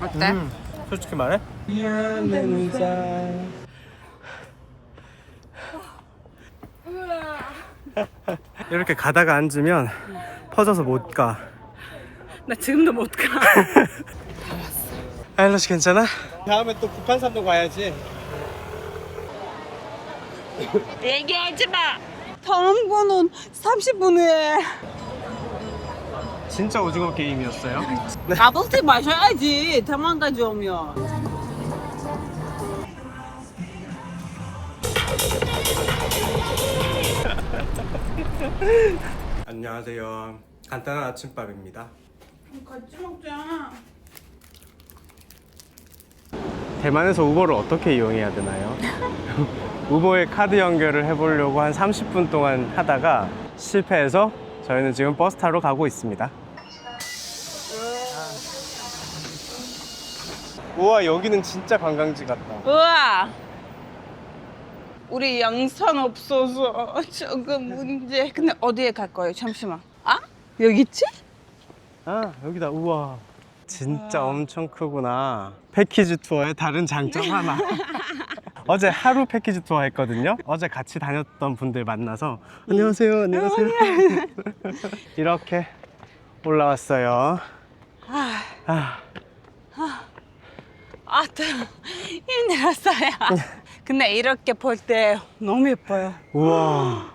어때? 음, 솔직히 말해? 미안해 이렇게 가다가 앉으면 퍼져서 못 가. 나 지금도 못 가. 아일러씨 괜찮아? 다음에 또 북한산도 가야지. 얘기하지 마. 다음 거는 30분 후에. 진짜 오징어 게임이었어요. 가볼때 마셔야지. 대만까지 오면. 안녕하세요. 간단한 아침밥입니다. 같이 먹자. 대만에서 우버를 어떻게 이용해야 되나요? 우버에 카드 연결을 해보려고 한 30분 동안 하다가 실패해서 저희는 지금 버스 타러 가고 있습니다. 우와 여기는 진짜 관광지 같다. 우와. 우리 영상 없어서 조금 문제. 근데 어디에 갈 거예요? 잠시만. 아? 여기 있지? 아 여기다 우와 진짜 엄청 크구나. 패키지 투어의 다른 장점 하나. 어제 하루 패키지 투어 했거든요. 어제 같이 다녔던 분들 만나서 안녕하세요, 안녕하세요. 이렇게 올라왔어요. 아, 아, 아, 또 힘들었어요. 근데 이렇게 볼 때 너무 예뻐요. 우와.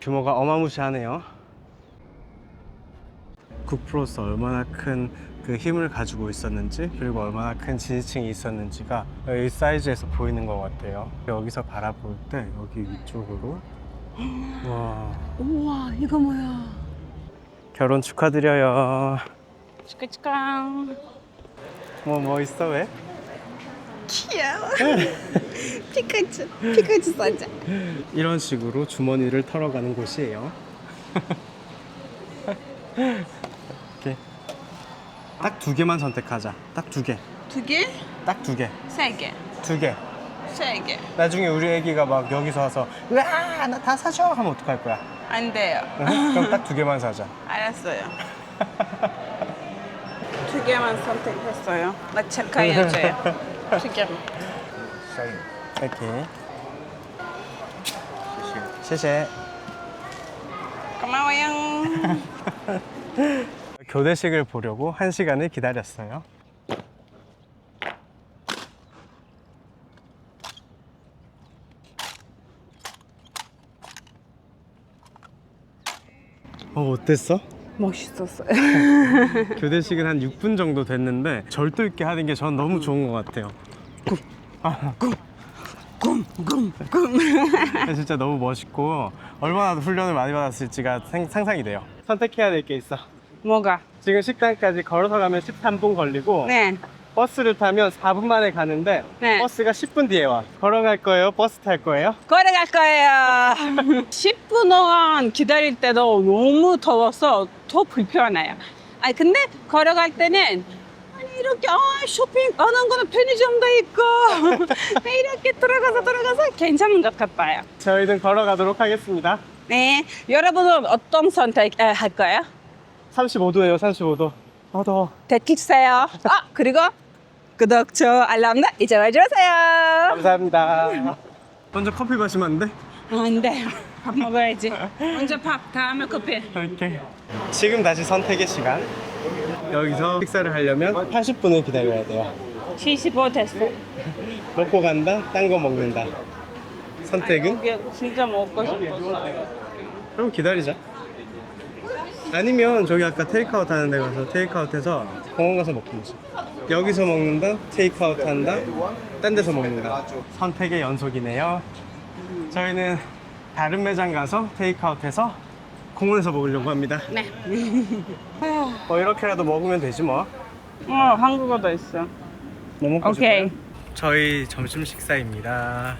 규모가 어마무시하네요. 국프로서 얼마나 큰 그 힘을 가지고 있었는지 그리고 얼마나 큰 지지층이 있었는지가 이 사이즈에서 보이는 것 같아요. 여기서 바라볼 때 여기 위쪽으로 와 우와, 이거 뭐야? 결혼 축하드려요. 치카치카. 뭐 뭐 있어 왜? 귀여워. 피카츄, 피카츄 사자. 이런 식으로 주머니를 털어가는 곳이에요. 이렇게 딱 두 개만 선택하자. 딱 두 개. 두 개? 딱 두 개. 세 개? 두 개. 세 개? 나중에 우리 애기가 막 여기서 와서 으아 나 다 사줘 하면 어떡할 거야? 안 돼요. 응? 그럼 딱 두 개만 사자. 알았어요. 두 개만 선택했어요. 나 체크해줘요. 두 개만. 이렇게.谢谢. 고마워요. 교대식을 보려고 한 시간을 기다렸어요. 어 어땠어? 멋있었어요. 교대식은 한 6분 정도 됐는데 절도 있게 하는 게 전 너무 좋은 것 같아요. 꿈꿈꿈. 진짜 너무 멋있고 얼마나 훈련을 많이 받았을지가 생- 상상이 돼요. 선택해야 될 게 있어. 뭐가? 지금 식당까지 걸어서 가면 13분 걸리고 네. 버스를 타면 4분 만에 가는데 네. 버스가 10분 뒤에 와. 걸어갈 거예요? 버스 탈 거예요? 걸어갈 거예요. 10 분 동안 기다릴 때도 너무 더워서 더 불편해요. 아니 근데 걸어갈 때는 아니 이렇게 아, 쇼핑 안 한 거는 편의점도 있고 이렇게 들어가서 들어가서 괜찮은 것 같아요. 저희는 걸어가도록 하겠습니다. 네, 여러분은 어떤 선택 에, 할 거예요? 35도예요, 35도. 아 더워. 댓글주세요. 아 그리고 구독, 좋아요, 알람 잊지 말아주세요. 감사합니다. 먼저 커피 마시면 안 돼? 안 돼요. 밥 먹어야지. 먼저 밥, 다음에 커피. 이렇게. 지금 다시 선택의 시간. 여기서 식사를 하려면 80분을 기다려야 돼요. 75 됐어. 먹고 간다, 딴 거 먹는다. 선택은? 이게 진짜 먹고 싶었어. 그럼 기다리자. 아니면 저기 아까 테이크아웃 하는 데 가서 테이크아웃해서 공원 가서 먹든지. 여기서 먹는다, 테이크아웃 한다, 딴 데서 먹는다. 선택의 연속이네요. 저희는 다른 매장 가서 테이크아웃해서 공원에서 먹으려고 합니다. 네. 뭐 이렇게라도 먹으면 되지 뭐. 어, 한국어도 있어. 뭐 먹고 오케이. 싶어요? 저희 점심 식사입니다.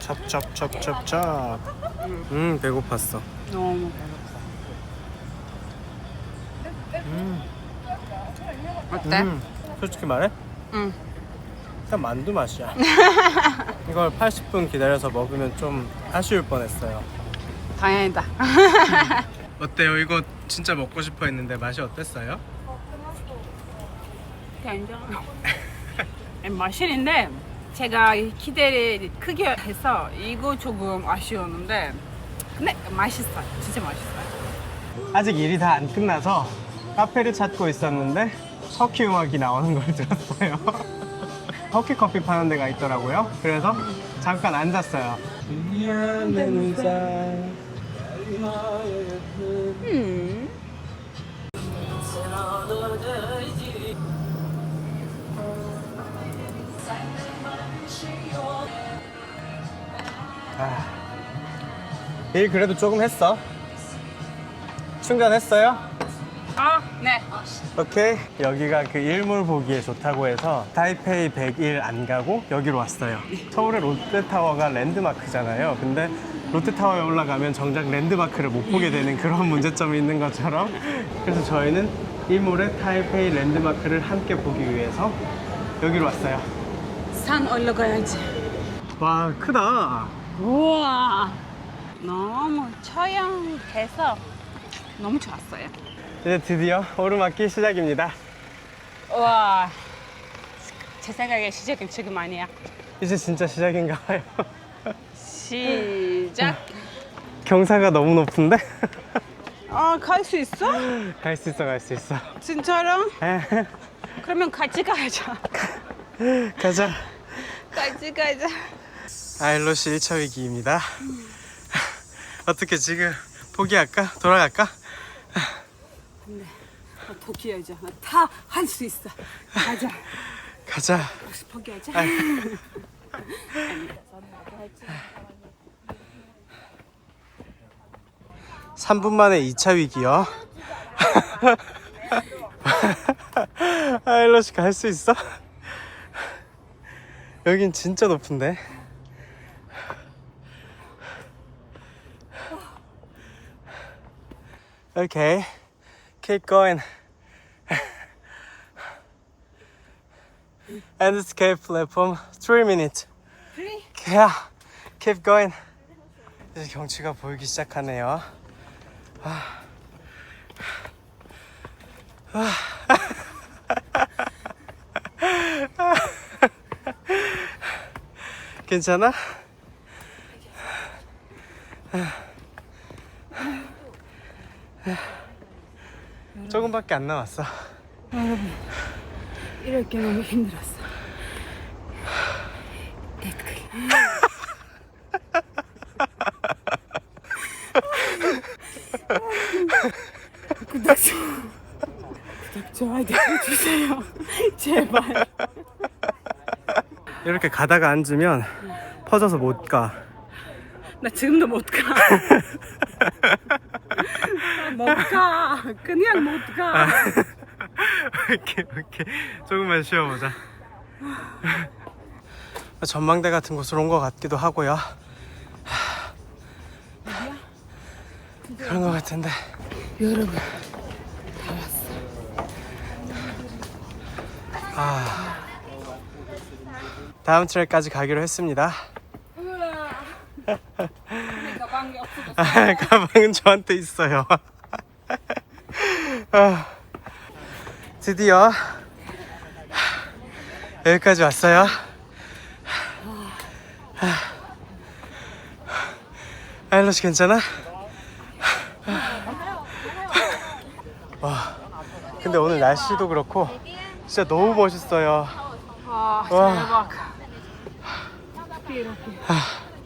첩첩첩첩첩. 음 배고팠어. 너무 어때? 음, 솔직히 말해? 응. 그냥 만두 맛이야. 이걸 80분 기다려서 먹으면 좀 아쉬울 뻔했어요. 다행이다. 어때요? 이거 진짜 먹고 싶어 했는데 맛이 어땠어요? 괜찮아. 맛있는데 제가 기대를 크게 해서 이거 조금 아쉬웠는데 근데 맛있어요. 진짜 맛있어요. 아직 일이 다 안 끝나서 카페를 찾고 있었는데 터키 음악이 나오는 걸 들었어요. 터키 커피 파는 데가 있더라고요. 그래서 잠깐 앉았어요. 음. 일 그래도 조금 했어. 충전했어요? 아, 네. 오케이. 여기가 그 일몰 보기에 좋다고 해서 타이페이 101 안 가고 여기로 왔어요. 서울의 롯데타워가 랜드마크잖아요. 근데 롯데타워에 올라가면 정작 랜드마크를 못 보게 되는 그런 문제점이 있는 것처럼 그래서 저희는 일몰의 타이페이 랜드마크를 함께 보기 위해서 여기로 왔어요. 산 올라가야지. 와, 크다. 우와. 너무 처형해서 너무 좋았어요. 이제 드디어 오르막길 시작입니다. 우와. 제 생각에 시작은 지금 아니야. 이제 진짜 시작인가 봐요. 시작. 경사가 너무 높은데? 아, 갈 수 있어? 갈 수 있어, 갈 수 있어. 진짜로? 에, 그러면 같이 가자. 가자. 같이 가자. 아일로시 1차 위기입니다. 어떻게 지금 포기할까? 돌아갈까? 포기하자. 다할 수 있어. 가자. 가자. 혹시 포기하자. 3분 만에 2차 위기요. 아일로시 갈 수 있어? 여긴 진짜 높은데. Okay, keep going. And escape platform 3 minutes. Three? Yeah, keep going. 이제 경치가 보이기 시작하네요. 괜찮아? 조금밖에 안 남았어. 이렇게 너무 힘들었어. 댓글. 구독 좀. 구독 좋아요 눌러주세요. 제발. 이렇게 가다가 앉으면 퍼져서 못 가. 나 지금도 못 가. 아, 못 가. 그냥 못 가. 오케이 오케이. 조금만 쉬어보자. 전망대 같은 곳으로 온 것 같기도 하고요. 그런 것 같은데. 여러분 다 왔어. 아. 다음 트랙까지 가기로 했습니다. 가방이 없어졌어. 가방은 저한테 있어요 아, 드디어 여기까지 왔어요 아일러시 괜찮아? 와 근데 오늘 날씨도 그렇고 진짜 너무 멋있어요 아 와. 이렇게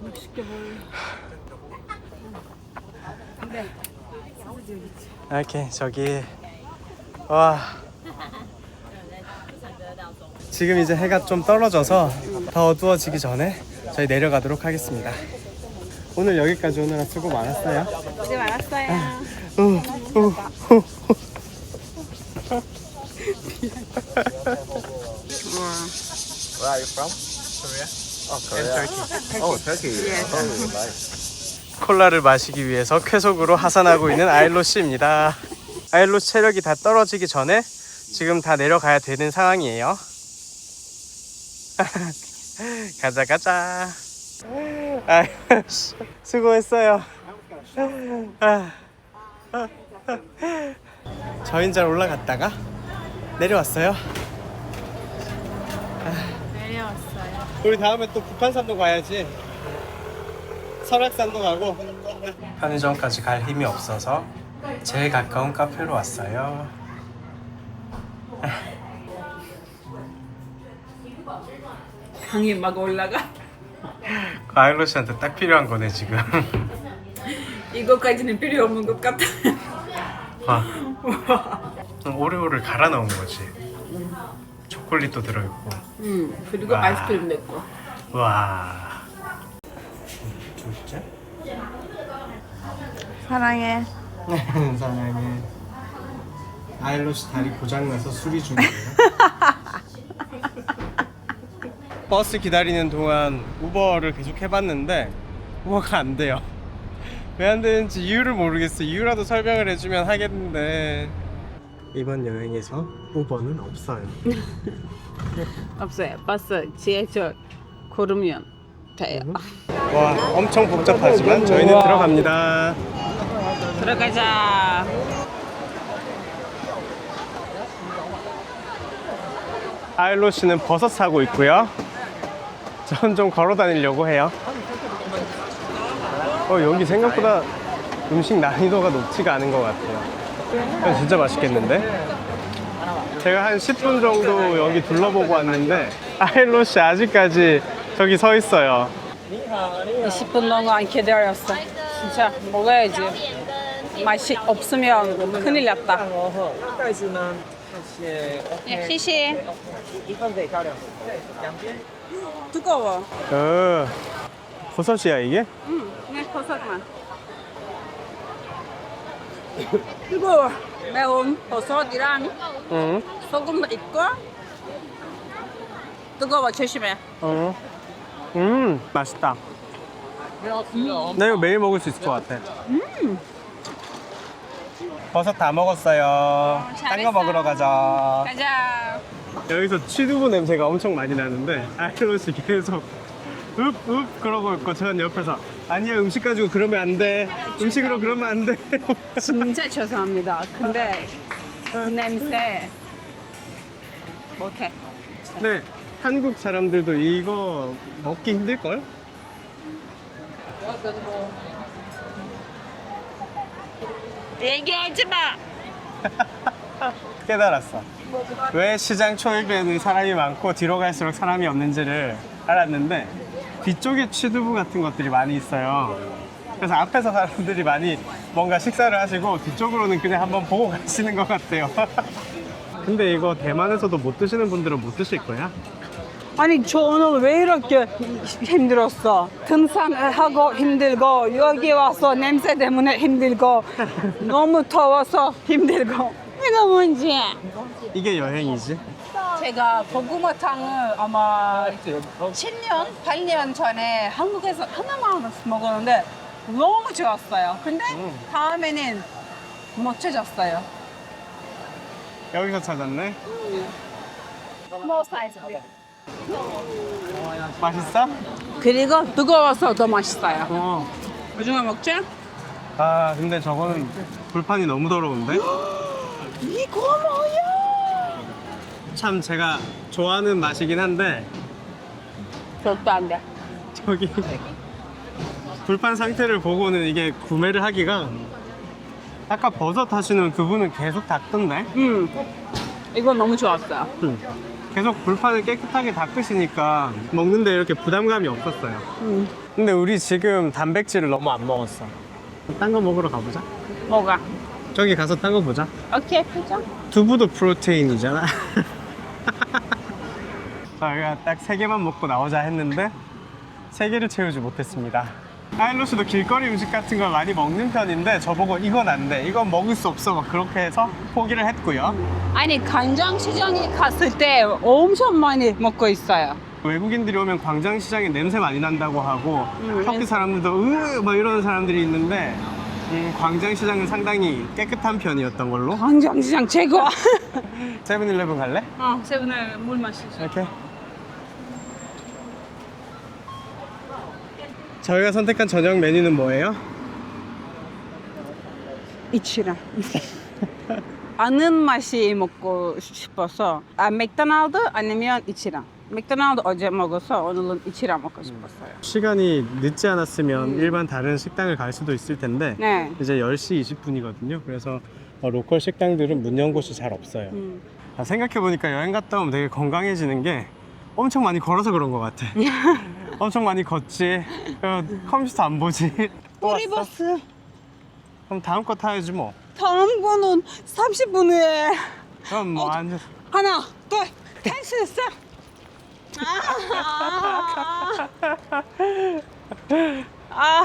멋있게 보여. 근데 이렇게 저기 와 지금 이제 해가 좀 떨어져서 더 어두워지기 전에 저희 내려가도록 하겠습니다 오늘 여기까지 오느라 수고 많았어요 고생 많았어요. 우, 우, 우. Where are you from? Korea? Oh, Korea. Oh, Turkey. Oh, nice. 콜라를 마시기 위해서 쾌속으로 하산하고 있는 아일로 씨입니다. 아일로 체력이 다 떨어지기 전에 지금 다 내려가야 되는 상황이에요. 가자 가자. 아, 수고했어요. 아, 아, 저 인자 올라갔다가 내려왔어요. 내려왔어요. 우리 다음에 또 북한산도 가야지. 설악산도 가고. 편의점까지 갈 힘이 없어서 제일 가까운 카페로 왔어요. 강이 막 올라가. 아일로 씨한테 딱 필요한 거네 지금. 이거까지는 필요 없는 것 같아. 와. 오레오를 갈아 넣은 거지. 초콜릿도 들어있고. 음, 그리고 와. 아이스크림 냈고. 와. 진짜? 사랑해. 사랑해. 아일로 씨 다리 고장나서 수리 중이에요. 버스 기다리는 동안 우버를 계속 해봤는데 우버가 안 돼요. 왜 안 되는지 이유를 모르겠어. 이유라도 설명을 해주면 하겠는데 이번 여행에서 우버는 없어요. 없어요. 버스, 지하철 고르면 돼요. 와 엄청 복잡하지만 저희는. 들어갑니다. 들어가자. 아일로 씨는 버섯 사고 있고요. 전 좀 걸어 다니려고 해요. 어, 여기 생각보다 음식 난이도가 높지가 않은 것 같아요. 진짜 맛있겠는데? 제가 한 10분 정도 여기 둘러보고 왔는데 아일로 씨 아직까지 저기 서 있어요. 20분 넘어 안 기다렸어. 진짜 먹어야지. 맛이 없으면 큰일 났다. 네, 예, 시시. 두꺼워. 어, 버섯이야 이게? 응, 그냥 버섯만. 뜨거워. 매운 버섯이랑 응. 소금 있고 뜨거워 조심해. 어. 음, 맛있다. 나 이거 매일 먹을 수 있을 것 같아. 버섯 다 먹었어요. 딴 거 잘했어. 먹으러 가자. 가자. 여기서 취두부 냄새가 엄청 많이 나는데 아이로스 계속 읍읍 그러고 있고 전 옆에서 아니야 음식 가지고 그러면 안 돼. 음식으로 그러면 안 돼. 진짜 죄송합니다. 근데 그 냄새 못해. 네, 한국 사람들도 이거 먹기 힘들걸? 얘기하지 마. 깨달았어. 왜 시장 초입에는 사람이 많고 뒤로 갈수록 사람이 없는지를 알았는데 뒤쪽에 취두부 같은 것들이 많이 있어요. 그래서 앞에서 사람들이 많이 뭔가 식사를 하시고 뒤쪽으로는 그냥 한번 보고 가시는 것 같아요. 근데 이거 대만에서도 못 드시는 분들은 못 드실 거야? 아니 저 오늘 왜 이렇게 힘들었어? 등산을 하고 힘들고 여기 와서 냄새 때문에 힘들고 너무 더워서 힘들고 이거 뭔지? 이게 여행이지. 제가 고구마탕을 아마 10년, 8년 전에 한국에서 하나만 먹었는데 너무 좋았어요. 근데 다음에는 못 찾았어요. 여기서 찾았네. 스몰 사이즈. 맛있어? 그리고 뜨거워서 더 맛있어요. 어. 나중에 먹자. 아 근데 저거는 불판이 너무 더러운데? 이거 뭐야? 참 제가 좋아하는 맛이긴 한데 절대 안 돼. 저기 불판 상태를 보고는 이게 구매를 하기가 아까 버섯 하시는 그분은 계속 닦던데 음, 이거 너무 좋았어요. 음. 계속 불판을 깨끗하게 닦으시니까 먹는데 이렇게 부담감이 없었어요. 음, 근데 우리 지금 단백질을 너무 안 먹었어. 딴 거 먹으러 가보자. 뭐가? 저기 가서 딴 거 보자. 오케이, 보자. 두부도 프로테인이잖아. 저희가 딱 세 개만 먹고 나오자 했는데 세 개를 채우지 못했습니다 아일로스도 길거리 음식 같은 걸 많이 먹는 편인데 저보고 이건 안 돼 이건 먹을 수 없어 막 그렇게 해서 포기를 했고요 아니 간장시장에 갔을 때 엄청 많이 먹고 있어요. 외국인들이 오면 광장시장에 냄새 많이 난다고 하고 음, 터키 사람들도 으막 이러는 사람들이 있는데 음, 광장시장은 상당히 깨끗한 편이었던 걸로 간장시장 최고. 세븐일레븐 갈래? 어, 세븐에 물 마시죠. 이렇게 저희가 선택한 저녁 메뉴는 뭐예요? 이치랑. 아는 맛이 먹고 싶어서 아 맥도날드 아니면 이치랑. 맥도날드 어제 먹어서 오늘은 이치랑 먹고 싶었어요. 시간이 늦지 않았으면 일반 다른 식당을 갈 수도 있을 텐데 네. 이제 10시 20분이거든요. 그래서 어, 로컬 식당들은 문 연 곳이 잘 없어요. 음. 아, 생각해보니까 여행 갔다 오면 되게 건강해지는 게 엄청 많이 걸어서 그런 것 같아. 엄청 많이 걷지. 어, 컴퓨터 안 보지. 또 왔어? 꼬리버스. 그럼 다음 거 타야지 뭐. 다음 거는 30분 후에 그럼 뭐 어, 앉아. 하나, 둘, 탈수했어. 아, 아,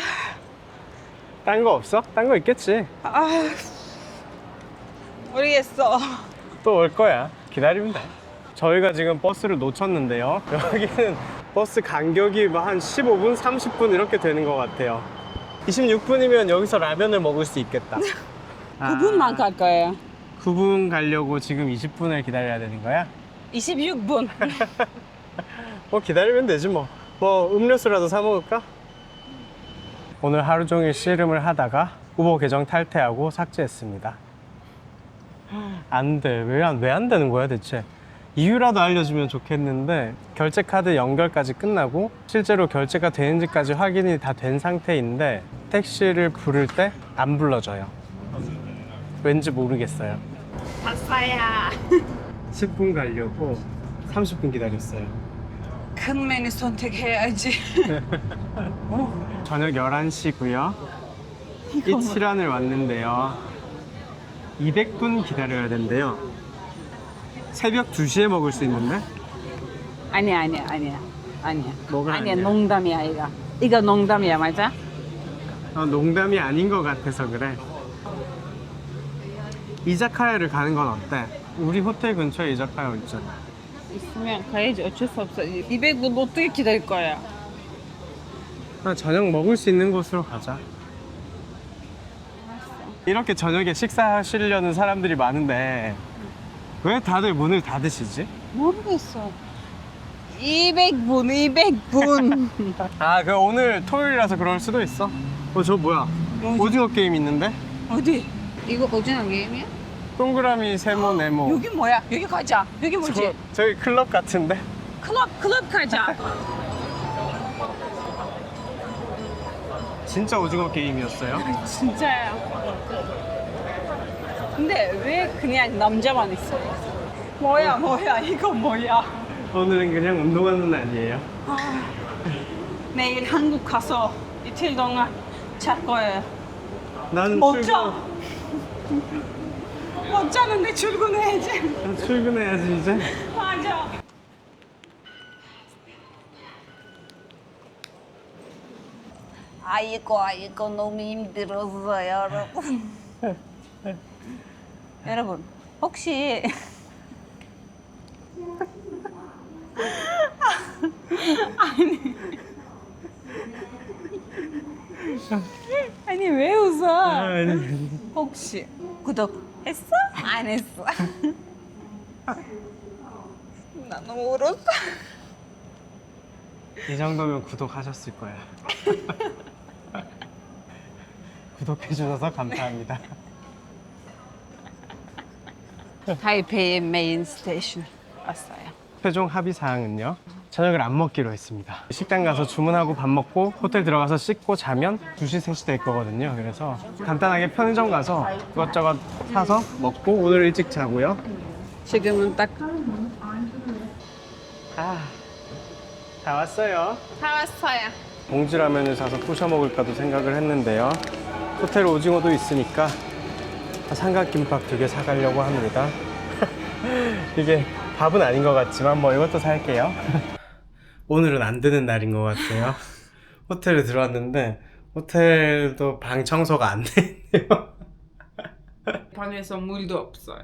딴 거 없어? 딴 거 있겠지. 아, 모르겠어. 또 올 거야. 기다리면 돼. 저희가 지금 버스를 놓쳤는데요. 여기는 버스 간격이 뭐한 15분, 30분 이렇게 되는 것 같아요. 26분이면 여기서 라면을 먹을 수 있겠다. 9분만 갈 거예요. 9분 가려고 지금 20분을 기다려야 되는 거야? 26분. 뭐 기다리면 되지 뭐. 뭐 음료수라도 사 먹을까? 오늘 하루 종일 씨름을 하다가 후보 계정 탈퇴하고 삭제했습니다. 안 돼. 왜 안 왜 안 되는 거야 대체? 이유라도 알려주면 좋겠는데 결제 카드 연결까지 끝나고 실제로 결제가 되는지까지 확인이 다 된 상태인데 택시를 부를 때 안 불러줘요. 왠지 모르겠어요. 봤어야. 10분 가려고 30분 기다렸어요. 큰 메뉴 선택해야지. 저녁 11시고요. 이치란을 왔는데요. 200분 기다려야 된대요. 새벽 2시에 먹을 수 있는데? 아니야, 아니야, 아니야. 아니야. 뭐가 아니야, 아니야? 농담이야, 이거. 이거 농담이야, 맞아? 어, 농담이 아닌 것 같아서 그래. 이자카야를 가는 건 어때? 우리 호텔 근처에 이자카야 있잖아. 있으면 가야지 어쩔 수 없어. 200분 어떻게 기다릴 거야? 아, 저녁 먹을 수 있는 곳으로 가자. 이렇게 저녁에 식사하시려는 사람들이 많은데 왜 다들 문을 닫으시지? 모르겠어. 200분, 200분. 아, 그 오늘 토요일이라서 그럴 수도 있어. 어, 저 뭐야? 어디? 오징어 게임 있는데? 어디? 이거 오징어 게임이야? 동그라미, 세모, 네모. 여기 뭐야? 여기 가자. 여기 뭐지? 저, 저기 클럽 같은데? 클럽, 클럽 가자. 진짜 오징어 게임이었어요. 진짜야. 근데 왜 그냥 남자만 있어요? 뭐야, 뭐야, 이거 뭐야? 오늘은 그냥 운동하는 날이에요. 내일 한국 가서 이틀 동안 잘 거예요. 나는 못 출근, 자. 못 자는데 출근해야지. 난 출근해야지 이제. 맞아. 아이고 아이고 너무 힘들었어요 여러분. 여러분 혹시 아니 아니 왜 웃어? 아니, 혹시 구독했어? 안 했어? 나 너무 울었어. 이 정도면 구독하셨을 거야. 구독해주셔서 감사합니다. 타이페이 메인 스테이션 왔어요. 최종 합의 사항은요. 저녁을 안 먹기로 했습니다. 식당 가서 주문하고 밥 먹고 호텔 들어가서 씻고 자면 2시, 3시 될 거거든요. 그래서 간단하게 편의점 가서 이것저것 사서 먹고 오늘 일찍 자고요. 지금은 딱다 아, 다 왔어요. 왔어요. 봉지라면을 사서 부셔 먹을까도 생각을 했는데요. 호텔 오징어도 있으니까 삼각김밥 두 개 사가려고 합니다. 이게 밥은 아닌 것 같지만 뭐 이것도 살게요. 오늘은 안 되는 날인 것 같아요. 호텔에 들어왔는데 호텔도 방 청소가 안 됐네요. 방에서 물도 없어요.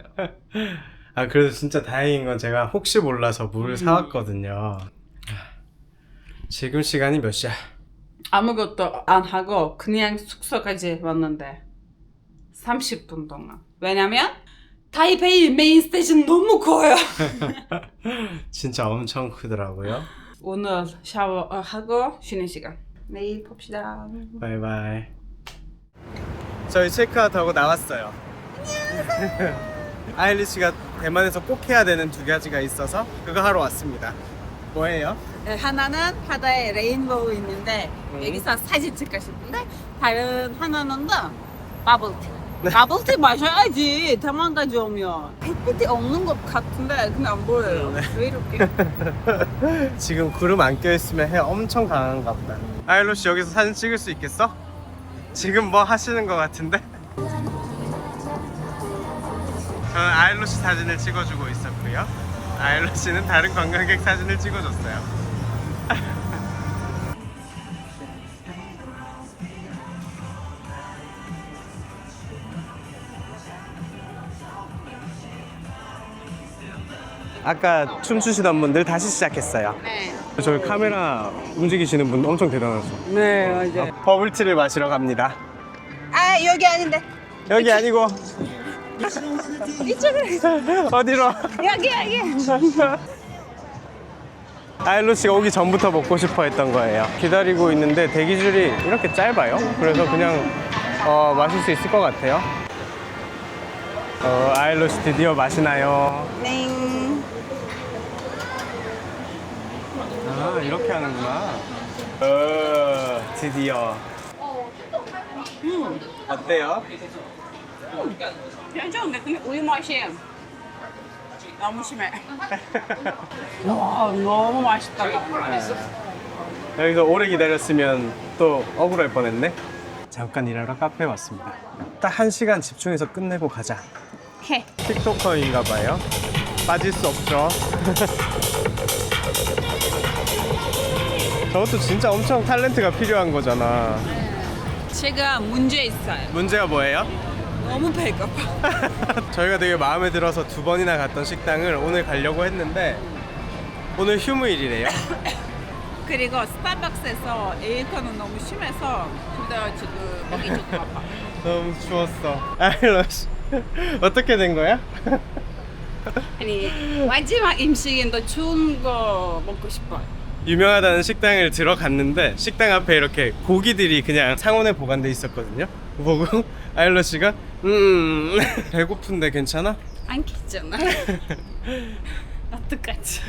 아 그래도 진짜 다행인 건 제가 혹시 몰라서 물을 사왔거든요. 지금 시간이 몇 시야? 아무것도 안 하고 그냥 숙소까지 왔는데 30분 동안. 왜냐면 타이페이 메인 스테이션 너무 커요. 진짜 엄청 크더라고요. 오늘 샤워하고 쉬는 시간. 내일 봅시다. 바이바이. 저희 체크아웃 하고 나왔어요. 아일리시가 대만에서 꼭 해야 되는 두 가지가 있어서 그거 하러 왔습니다. 뭐예요? 네, 하나는 바다에 레인보우 있는데 음. 여기서 사진 찍고 싶은데 다른 하나는 또 바블티. 네. 바블티 마셔야지 대만까지 오면 햇빛이 없는 것 같은데 근데 안 보여요. 네. 왜 이렇게? 지금 구름 안 껴있으면 해 엄청 강한가 보다. 아일로시 여기서 사진 찍을 수 있겠어? 지금 뭐 하시는 것 같은데? 저는 아일로시 사진을 찍어주고 있었고요. 아일로시는 다른 관광객 사진을 찍어줬어요. 아까 춤추시던 분들 다시 시작했어요. 네. 저기 카메라 움직이시는 분 엄청 대단하죠. 네 맞아요. 버블티를 마시러 갑니다. 아 여기 아닌데 여기 아니고 이쪽으로 어디로? 여기 여기. 아일로 씨가 오기 전부터 먹고 싶어 했던 거예요. 기다리고 있는데 대기줄이 이렇게 짧아요. 그래서 그냥 어, 마실 수 있을 것 같아요. 어, 아일로 씨 드디어 마시나요? 네. 아 이렇게 하는구나. 어, 드디어. 음, 어때요? 괜찮은데 근데 우유 맛이 너무 심해. 와 너무 맛있다. 여기서 오래 기다렸으면 또 억울할 뻔했네. 잠깐 일하러 카페에 왔습니다. 딱 한 시간 집중해서 끝내고 가자. 해. 틱토커인가 봐요. 빠질 수 없죠. 저것도 진짜 엄청 탤런트가 필요한 거잖아. 제가 문제 있어요. 문제가 뭐예요? 너무 배고파. 저희가 되게 마음에 들어서 두 번이나 갔던 식당을 오늘 가려고 했는데 오늘 휴무일이래요. 그리고 스타벅스에서 에어컨은 너무 심해서 근데 지금 여기 조금 아파. 너무 추웠어. 아이러시 어떻게 된 거야? 아니 마지막 음식인데 추운 거 먹고 싶어. 유명하다는 식당을 들어갔는데 식당 앞에 이렇게 고기들이 그냥 상온에 보관돼 있었거든요. 보고 아일러 씨가 음 배고픈데 괜찮아? 안 괜찮아. 어떡하지?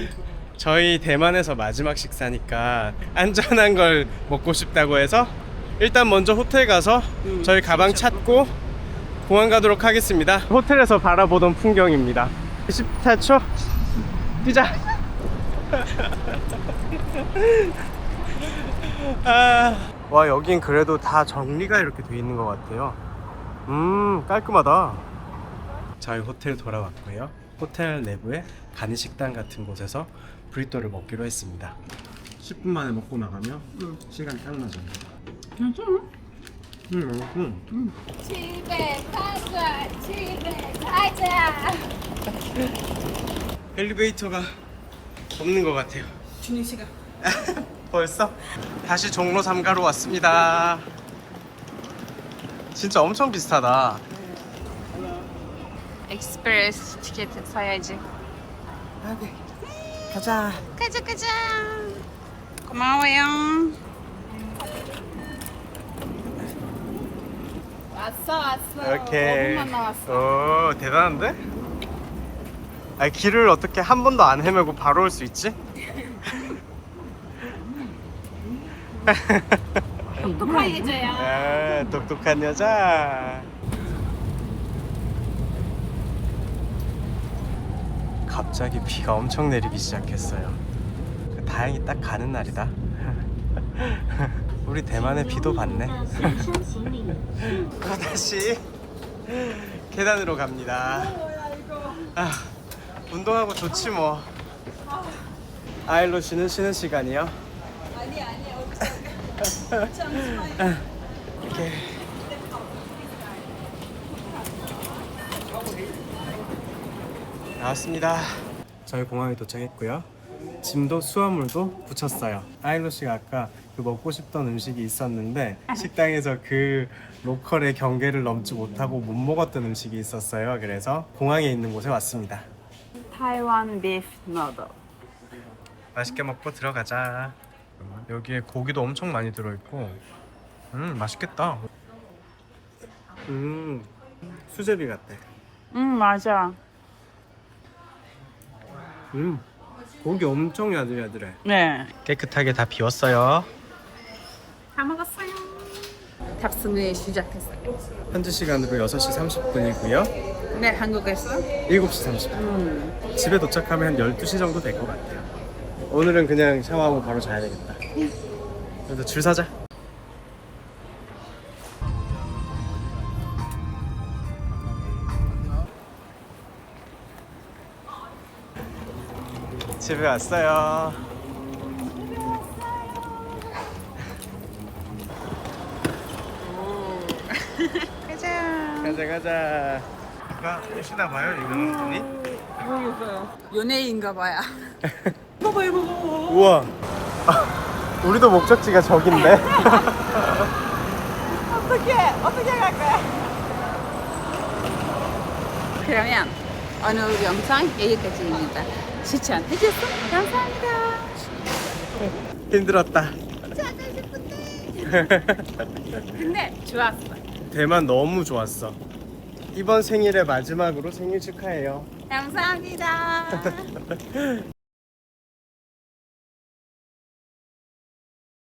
저희 대만에서 마지막 식사니까 안전한 걸 먹고 싶다고 해서 일단 먼저 호텔 가서 음, 저희 가방 찾고 공항 가도록 하겠습니다. 호텔에서 바라보던 풍경입니다. 14초 뛰자. 아, 와 여긴 그래도 다 정리가 이렇게 돼 있는 것 같아요. 음 깔끔하다. 저희 호텔 돌아왔고요. 호텔 내부에 간이 식당 같은 곳에서 브리또를 먹기로 했습니다. 10분 만에 먹고 나가면 시간 딱 맞아. 괜찮아? 음, 음. 집에 가자 집에 가자 엘리베이터가 없는 것 같아요. 준희 씨가 벌써? 다시 종로 3가로 왔습니다. 진짜 엄청 비슷하다. 엑스프레스 티켓 사야지. 아, 네. 가자. 가자 가자. 고마워요. 왔어 왔어 이렇게. 5분만 나왔어 오, 대단한데? 아, 길을 어떻게 한 번도 안 헤매고 바로 올 수 있지? 똑똑한 여자야 아, 똑똑한 여자. 갑자기 비가 엄청 내리기 시작했어요. 다행히 딱 가는 날이다. 우리 대만의 비도 봤네. 다시 계단으로 갑니다. 아, 운동하고 좋지 뭐. 아일로 쉬는 쉬는 시간이요. 이렇게 나왔습니다. 저희 공항에 도착했고요. 짐도 수화물도 붙였어요. 아일로 씨가 아까 그 먹고 싶던 음식이 있었는데 식당에서 그 로컬의 경계를 넘지 못하고 못 먹었던 음식이 있었어요. 그래서 공항에 있는 곳에 왔습니다. 타이완 비프 너도. 맛있게 먹고 들어가자. 여기에 고기도 엄청 많이 들어있고, 음 맛있겠다. 음, 수제비 같아. 음 맞아. 음, 고기 엄청 야들야들해. 네. 깨끗하게 다 비웠어요. 다 먹었어요. 탑승을 시작했어요. 현지 시간으로 6시 30분이고요. 네 한국에서. 7시 30분. 음. 집에 도착하면 한 12시 정도 될 것 같아요. 오늘은 그냥 샤워하고 바로 자야 되겠다. 그래서 줄 서자. 집에 왔어요. 가자. 가자 가자. 누가 오시나 봐요 이런 분이? 모르겠어요. 연예인가 봐요. 봐봐 이거 봐. 우와. 아, 우리도 목적지가 저긴데. 어떻게 어떻게 갈 거야? 그러면 오늘 영상 여기까지입니다. 추천해줘서 감사합니다. 힘들었다. 근데 좋았어. 대만 너무 좋았어. 이번 생일의 마지막으로 생일 축하해요. 감사합니다.